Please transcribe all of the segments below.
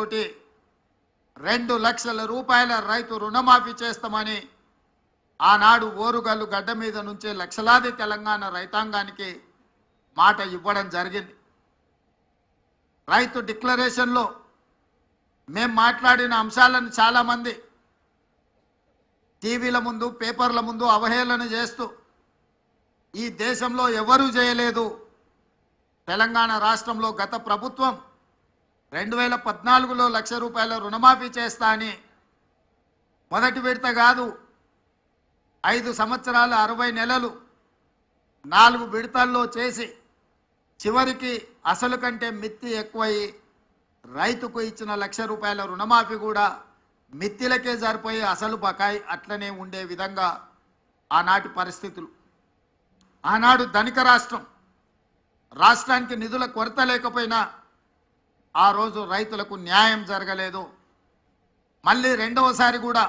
తోటి రెండు లక్షల రూపాయల రైతు రుణమాఫీ చేస్తామని ఆనాడు ఓరుగల్లు గడ్డ మీద నుంచే లక్షలాది తెలంగాణ రైతాంగానికి మాట ఇవ్వడం జరిగింది. రైతు డిక్లరేషన్లో మేము మాట్లాడిన అంశాలను చాలామంది టీవీల ముందు పేపర్ల ముందు అవహేళన చేస్తూ ఈ దేశంలో ఎవరూ చేయలేదు. తెలంగాణ రాష్ట్రంలో గత ప్రభుత్వం రెండు వేల పద్నాలుగులో లక్ష రూపాయల రుణమాఫీ చేస్తా అని మొదటి విడత కాదు ఐదు సంవత్సరాల అరవై నెలలు నాలుగు విడతల్లో చేసి చివరికి అసలు కంటే మిత్తి ఎక్కువై రైతుకు ఇచ్చిన లక్ష రూపాయల రుణమాఫీ కూడా మిత్తిలకే సరిపోయి అసలు బకాయి అట్లనే ఉండే విధంగా ఆనాటి పరిస్థితులు. ఆనాడు ధనిక రాష్ట్రం రాష్ట్రానికి నిధుల కొరత లేకపోయినా ఆ రోజు రైతులకు న్యాయం జరగలేదు. మళ్ళీ రెండవసారి కూడా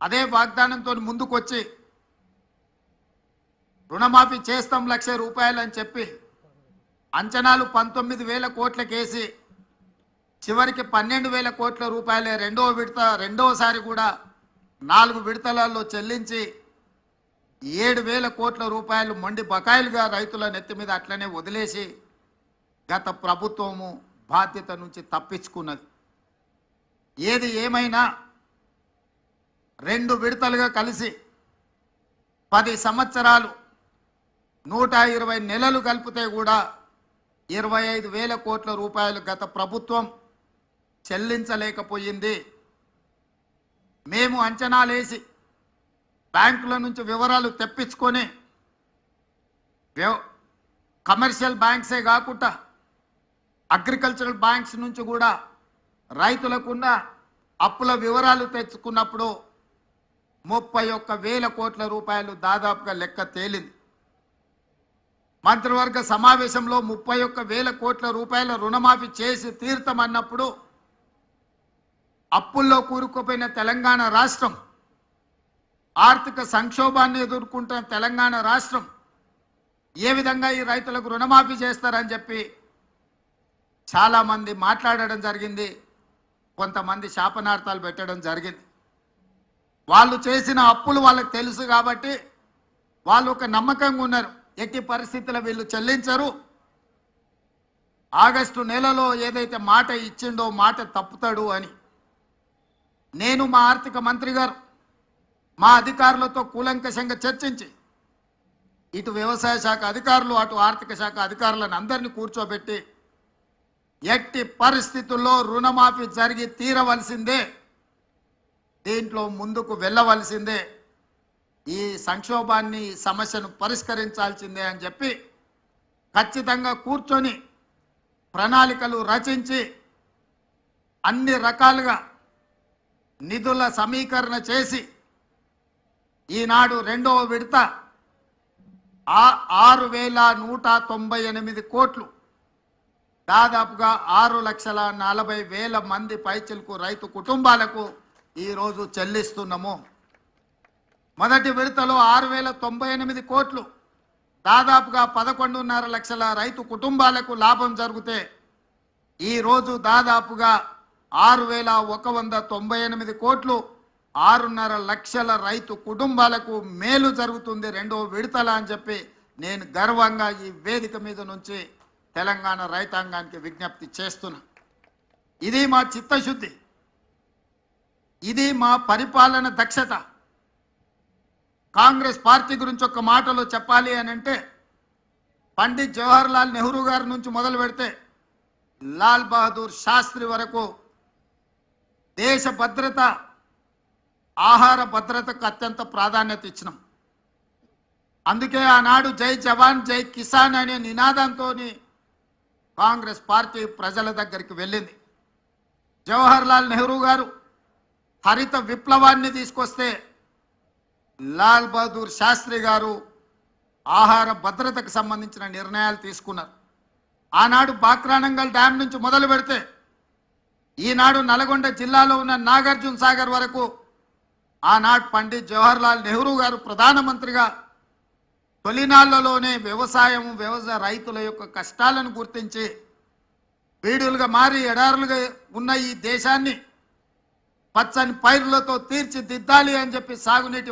అదే వాగ్దానంతో ముందుకొచ్చి రుణమాఫీ చేస్తాం లక్ష రూపాయలు అని చెప్పి అంచనాలు పంతొమ్మిది వేల కోట్లకేసి చివరికి పన్నెండు వేల కోట్ల రూపాయలే రెండవ విడత రెండవసారి కూడా నాలుగు విడతలలో చెల్లించి ఏడు వేల కోట్ల రూపాయలు మొండి బకాయిలుగా రైతుల నెత్తి మీద అట్లనే వదిలేసి గత ప్రభుత్వము బాధ్యత నుంచి తప్పించుకున్నది. ఏది ఏమైనా రెండు విడతలుగా కలిసి పది సంవత్సరాలు నూట ఇరవై నెలలు కలిపితే కూడా ఇరవై ఐదు వేల కోట్ల రూపాయలు గత ప్రభుత్వం చెల్లించలేకపోయింది. మేము అంచనాలేసి బ్యాంకుల నుంచి వివరాలు తెప్పించుకొని వ్యవ- కమర్షియల్ బ్యాంక్సే కాకుండా అగ్రికల్చరల్ బ్యాంక్స్ నుంచి కూడా రైతులకున్న అప్పుల వివరాలు తెచ్చుకున్నప్పుడు ముప్పై ఒక్క వేల కోట్ల రూపాయలు దాదాపుగా లెక్క తేలింది. మంత్రివర్గ సమావేశంలో ముప్పై ఒక్క వేల కోట్ల రూపాయల రుణమాఫీ చేసి తీర్థమన్నప్పుడు అప్పుల్లో కూరుకుపోయిన తెలంగాణ రాష్ట్రం ఆర్థిక సంక్షోభాన్ని ఎదుర్కొంటున్న తెలంగాణ రాష్ట్రం ఏ విధంగా ఈ రైతులకు రుణమాఫీ చేస్తారని చెప్పి చాలామంది మాట్లాడడం జరిగింది. కొంతమంది శాపనార్థాలు పెట్టడం జరిగింది. వాళ్ళు చేసిన అప్పులు వాళ్ళకి తెలుసు కాబట్టి వాళ్ళు ఒక నమ్మకంగా ఉన్నారు. ఎట్టి పరిస్థితుల్లో వీళ్ళు చెల్లించరు. ఆగస్టు నెలలో ఏదైతే మాట ఇచ్చిండో మాట తప్పుతాడు అని. నేను మా ఆర్థిక మంత్రి గారు మా అధికారులతో కూలంకషంగా చర్చించి ఇటు వ్యవసాయ శాఖ అధికారులు అటు ఆర్థిక శాఖ అధికారులను అందరినీ కూర్చోబెట్టి ఎట్టి పరిస్థితుల్లో రుణమాఫీ జరిగి తీరవలసిందే దీంట్లో ముందుకు వెళ్ళవలసిందే ఈ సంక్షోభాన్ని ఈ సమస్యను పరిష్కరించాల్సిందే అని చెప్పి ఖచ్చితంగా కూర్చొని ప్రణాళికలు రచించి అన్ని రకాలుగా నిధుల సమీకరణ చేసి ఈనాడు రెండవ విడత ఆరు వేల నూట తొంభై ఎనిమిది కోట్లు దాదాపుగా ఆరు లక్షల నలభై వేల మంది పైచలకు రైతు కుటుంబాలకు ఈరోజు చెల్లిస్తున్నాము. మొదటి విడతలో ఆరు వేల తొంభై ఎనిమిది కోట్లు దాదాపుగా పదకొండున్నర లక్షల రైతు కుటుంబాలకు లాభం జరిగితే ఈరోజు దాదాపుగా ఆరు వేల ఒక వంద తొంభై ఎనిమిది కోట్లు ఆరున్నర లక్షల రైతు కుటుంబాలకు మేలు జరుగుతుంది రెండో విడతల అని చెప్పి నేను గర్వంగా ఈ వేదిక మీద నుంచి తెలంగాణ రైతాంగానికి విజ్ఞప్తి చేస్తున్నా. ఇది మా చిత్తశుద్ధి. ఇది మా పరిపాలన దక్షత. కాంగ్రెస్ పార్టీ గురించి ఒక మాటలో చెప్పాలి అని అంటే పండిత్ జవహర్ లాల్ నెహ్రూ గారి నుంచి మొదలు పెడితే లాల్ బహదూర్ శాస్త్రి వరకు దేశ భద్రత ఆహార భద్రతకు అత్యంత ప్రాధాన్యత ఇచ్చినాం. అందుకే ఆనాడు జై జవాన్ జై కిసాన్ అనే నినాదంతో కాంగ్రెస్ పార్టీ ప్రజల దగ్గరికి వెళ్ళింది. జవహర్ లాల్ నెహ్రూ గారు హరిత విప్లవాన్ని తీసుకొస్తే లాల్ బహదూర్ శాస్త్రి గారు ఆహార భద్రతకు సంబంధించిన నిర్ణయాలు తీసుకున్నారు. ఆనాడు బాక్రానంగల్ డ్యాం నుంచి మొదలు పెడితే ఈనాడు నల్గొండ జిల్లాలో ఉన్న నాగార్జున సాగర్ వరకు ఆనాడు పండిత్ జవహర్ లాల్ నెహ్రూ గారు ప్రధానమంత్రిగా తొలినాళ్ళలోనే వ్యవసాయం వ్యవసాయ రైతుల యొక్క కష్టాలను గుర్తించి వీడులుగా మారి ఎడారులుగా ఉన్న ఈ దేశాన్ని పచ్చని పైరులతో తీర్చిదిద్దాలి అని చెప్పి సాగునీటి